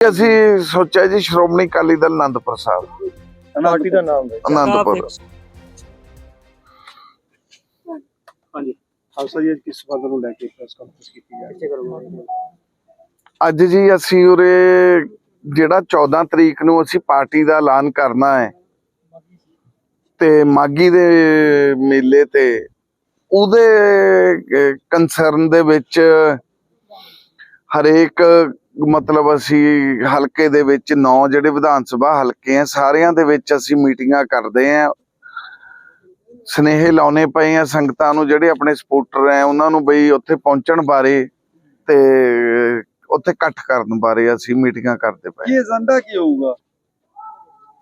ਅਸੀਂ ਸੋਚਿਆ ਜੀ ਸ਼੍ਰੋਮਣੀ ਅਕਾਲੀ ਦਲ ਆਨੰਦਪੁਰ ਸਾਹਿਬ। ਪਾਰਟੀ ਦਾ ਨਾਮ ਹੈ। ਆਨੰਦਪੁਰ ਹਾਂਜੀ। ਖਾਲਸਾ ਜੀ ਅੱਜ ਕਿਸ ਸੰਬੰਧ ਨੂੰ ਲੈ ਕੇ ਪ੍ਰੈਸ ਕਾਨਫਰੰਸ ਕੀਤੀ ਜਾ ਰਹੀ ਹੈ? ਅੱਜ ਜੀ ਅਸੀਂ ਉਰੇ ਜਿਹੜਾ 14 ਤਰੀਕ ਨੂੰ ਅਸੀਂ ਪਾਰਟੀ ਦਾ ਐਲਾਨ ਕਰਨਾ ਹੈ ਤੇ ਮਾਗੀ ਦੇ ਮੇਲੇ ਤੇ ਉਹਦੇ ਕੰਸਰਨ ਦੇ ਵਿੱਚ ਹਰੇਕ ਮਤਲਬ ਅਸੀਂ ਹਲਕੇ ਦੇ ਵਿੱਚ ਨੌ ਜਿਹੜੇ ਵਿਧਾਨ ਸਭਾ ਹਲਕੇ ਆ ਸਾਰਿਆਂ ਦੇ ਵਿੱਚ ਅਸੀਂ ਮੀਟਿੰਗਾਂ ਕਰਦੇ ਆ। ਸਨੇਹ ਲਾਉਣੇ ਪਏ ਆ ਸੰਗਤਾਂ ਨੂੰ ਜਿਹੜੇ ਆਪਣੇ ਸਪੋਰਟਰ ਆ ਉਹਨਾਂ ਨੂੰ ਬਈ ਉੱਥੇ ਪਹੁੰਚਣ ਬਾਰੇ ਤੇ ਉੱਥੇ ਇਕੱਠ ਕਰਨ ਬਾਰੇ ਅਸੀਂ ਮੀਟਿੰਗਾਂ ਕਰਦੇ ਪਏ ਕੀ ਏਜੰਡਾ ਕੀ ਹੋਊਗਾ?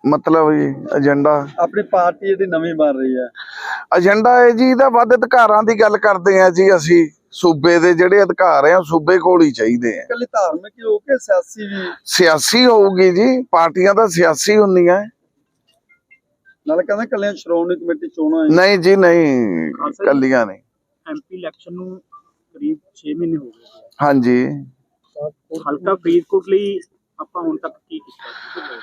ਮਤਲਬ ਜੀ ਏਜੰਡਾ। ਆਪਣੀ ਪਾਰਟੀ ਜਿਹੜੀ ਨਵੀਂ ਬਣ ਰਹੀ ਹੈ। ਏਜੰਡਾ ਹੈ ਜੀ ਇਹਦਾ ਵੱਧ ਅਧਿਕਾਰਾਂ ਦੀ ਗੱਲ ਕਰਦੇ ਆ ਜੀ ਅਸੀਂ। ਸੂਬੇ ਦੇ ਜਿਹੜੇ ਅਧਿਕਾਰ ਆ ਸੂਬੇ ਕੋਲ ਹੀ ਚਾਹੀਦੇ ਆ। ਇਕੱਲੀ ਧਾਰਮਿਕ ਹੀ ਹੋ ਕੇ ਸਿਆਸੀ ਵੀ? ਸਿਆਸੀ ਹੋਊਗੀ ਜੀ ਪਾਰਟੀਆਂ ਤਾਂ ਸਿਆਸੀ ਹੁੰਦੀਆਂ। ਨਾਲ ਕਹਿੰਦੇ ਕੱਲਿਆਂ ਸ਼੍ਰੋਮਣੀ ਕਮੇਟੀ ਚੋਣਾਂ ਹੈ। ਨਹੀਂ ਜੀ ਨਹੀਂ ਕੱਲੀਆਂ ਨਹੀਂ। ਐਮਪੀ ਇਲੈਕਸ਼ਨ ਨੂੰ ਕਰੀਬ 6 ਮਹੀਨੇ ਹੋ ਗਏ। ਹਾਂਜੀ। ਹਲਕਾ ਫਰੀਦਕੋਟ ਲਈ ਆਪਾਂ ਹੁਣ ਤੱਕ ਕੀ ਕੀਤਾ?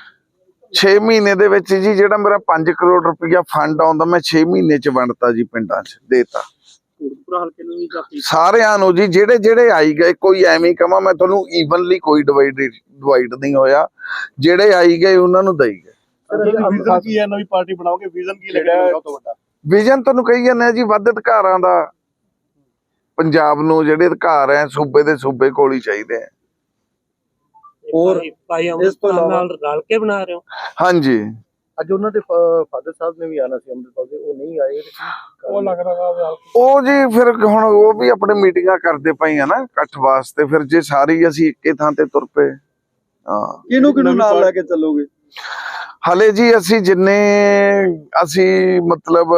6 ਮਹੀਨੇ ਦੇ ਵਿੱਚ ਜੀ ਜਿਹੜਾ ਮੇਰਾ 5 ਕਰੋੜ ਰੁਪਇਆ ਫੰਡ ਆਉਂਦਾ ਮੈਂ 6 ਮਹੀਨੇ ਚ ਵੰਡਤਾ ਜੀ ਪਿੰਡਾਂ ਚ ਦੇਤਾ। ਕੋਟਪੁਰਾ ਹਲਕੇ ਨੂੰ ਵੀ ਜਾਂ ਫਰੀਦ- ਸਾਰਿਆਂ ਨੂੰ ਜੀ ਜਿਹੜੇ ਜਿਹੜੇ ਆਈ ਗਏ ਕੋਈ ਐਵੇਂ ਹੀ ਕਹਾਂ ਮੈਂ ਤੁਹਾਨੂੰ ਈਵਨਲੀ ਕੋਈ ਡਿਵਾਈਡ ਡਿਵਾਈਡ ਨਹੀਂ ਹੋਇਆ। ਜਿਹੜੇ ਆਈ ਗਏ ਉਹਨਾਂ ਨੂੰ ਦਈ ਗਏ। ਵਿਜ਼ਨ ਕੀ ਹੈ ਨਵੀਂ ਪਾਰਟੀ ਬਣਾਓਗੇ? ਵਿਜ਼ਨ ਕੀ ਲੱਗਦਾ ਸਭ ਤੋਂ ਵੱਡਾ ਵਿਜ਼ਨ ਤੁਹਾਨੂੰ ਕਹੀ ਜਾਂਦੇ ਆ ਜੀ ਵੱਧ ਅਧਿਕਾਰਾਂ ਦਾ। ਪੰਜਾਬ ਨੂੰ ਜਿਹੜੇ ਅਧਿਕਾਰ ਐ ਸੂਬੇ ਦੇ ਸੂਬੇ ਕੋਲ ਹੀ ਚਾਹੀਦੇ ਆ। ਹੋਰ ਭਾਈ ਇਸ ਤੋਂ ਨਾਲ ਰਲ ਕੇ ਬਣਾ ਰਹੇ ਹੋ? ਹਾਂਜੀ। ਅੱਜ ਉਹਨਾਂ ਦੇ ਫਾਦਰ ਸਾਹਿਬ ਨੇ ਵੀ ਆਣਾ ਸੀ ਅੰਮ੍ਰਿਤਪਾਲ ਦੇ ਉਹ ਨਹੀਂ ਆਏ। ਉਹ ਲੱਗ ਰਿਹਾ ਉਹ ਜੀ ਫਿਰ ਹੁਣ ਉਹ ਵੀ ਆਪਣੇ ਮੀਟਿੰਗਾਂ ਕਰਦੇ ਆ ਨਾ ਇਕੱਠ ਵਾਸਤੇ ਫਿਰ ਜੇ ਸਾਰੀ ਅਸੀਂ ਇੱਕੇ ਥਾਂ ਤੇ ਤੁਰ ਪਏ ਹਾਂ। ਕਿਹਨੂੰ ਕਿਹਨੂੰ ਨਾਲ ਲੈ ਕੇ ਚੱਲੋਗੇ? ਹਲੇ ਜੀ ਅਸੀਂ ਜਿੰਨੇ ਅਸੀਂ ਮਤਲਬ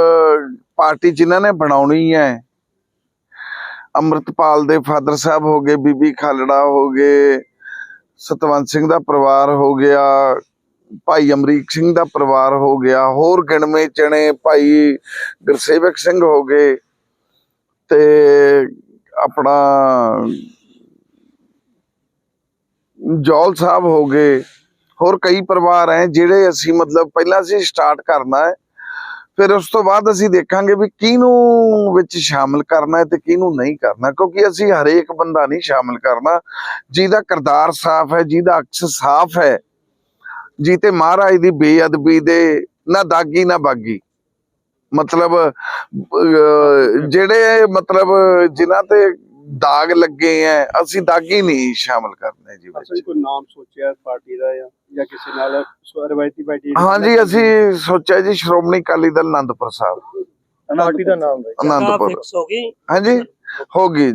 ਪਾਰਟੀ ਜਿਨ੍ਹਾਂ ਨੇ ਬਣਾਉਣੀ ਹੈ ਅੰਮ੍ਰਿਤਪਾਲ ਦੇ ਫਾਦਰ ਸਾਹਿਬ ਹੋ ਗਏ ਬੀਬੀ ਖਾਲੜਾ ਹੋ ਗਏ ਸਤਵੰਤ ਸਿੰਘ ਦਾ ਪਰਿਵਾਰ ਹੋ ਗਿਆ ਭਾਈ ਅਮਰੀਕ ਸਿੰਘ ਦਾ ਪਰਿਵਾਰ ਹੋ ਗਿਆ, ਹੋਰ ਗਿਣਵੇਂ ਚਣੇ ਭਾਈ ਗੁਰਸੇਵਕ ਸਿੰਘ ਹੋ ਗਏ ਤੇ ਆਪਣਾ ਜੌਲ ਸਾਹਿਬ ਹੋ ਗਏ, ਹੋਰ ਕਈ ਪਰਿਵਾਰ ਹੈ ਜਿਹੜੇ ਅਸੀਂ ਮਤਲਬ ਪਹਿਲਾਂ ਅਸੀਂ ਸਟਾਰਟ ਕਰਨਾ ਹੈ ਫਿਰ ਉਸ ਤੋਂ ਬਾਅਦ ਅਸੀਂ ਦੇਖਾਂਗੇ ਵੀ ਕਿਹਨੂੰ ਵਿੱਚ ਸ਼ਾਮਲ ਕਰਨਾ ਹੈ ਤੇ ਕਿਹਨੂੰ ਨਹੀਂ ਕਰਨਾ, ਕਿਉਂਕਿ ਅਸੀਂ ਹਰੇਕ ਬੰਦਾ ਨਹੀਂ ਸ਼ਾਮਲ ਕਰਨਾ, ਜਿਹਦਾ ਕਿਰਦਾਰ ਸਾਫ਼ ਹੈ ਜਿਹਦਾ ਅਕਸ ਸਾਫ਼ ਹੈ ਜੀਤੇ ਮਹਾਰਾਜ ਦੀ ਬੇਅਦਬੀ ਦੇ ਨਾ ਦਾਗੀ ਨਾ ਬਾਗੀ। ਮਤਲਬ ਜਿਹੜੇ ਮਤਲਬ ਜਿਨ੍ਹਾਂ ਤੇ ਦਾਗ ਲੱਗੇ ਐ ਅਸੀਂ ਦਾਗੀ ਨਹੀਂ ਸ਼ਾਮਲ ਕਰਨੇ ਜੀ ਵਿੱਚ। ਕੋਈ ਨਾਮ ਸੋਚਿਆ ਪਾਰਟੀ ਦਾ ਜਾਂ ਜਾਂ ਕਿਸੇ ਨਾਲ ਰਵਾਇਤੀ ਪਾਰਟੀ ਹਾਂਜੀ ਅਸੀਂ ਸੋਚਿਆ ਜੀ ਸ਼੍ਰੋਮਣੀ ਅਕਾਲੀ ਦਲ ਆਨੰਦਪੁਰ ਸਾਹਿਬ। ਪਾਰਟੀ ਦਾ ਨਾਮ ਹੈ। ਆਨੰਦਪੁਰ ਫਿਕਸ ਹੋ ਗਈ। ਹਾਂਜੀ ਹੋ ਗਈ।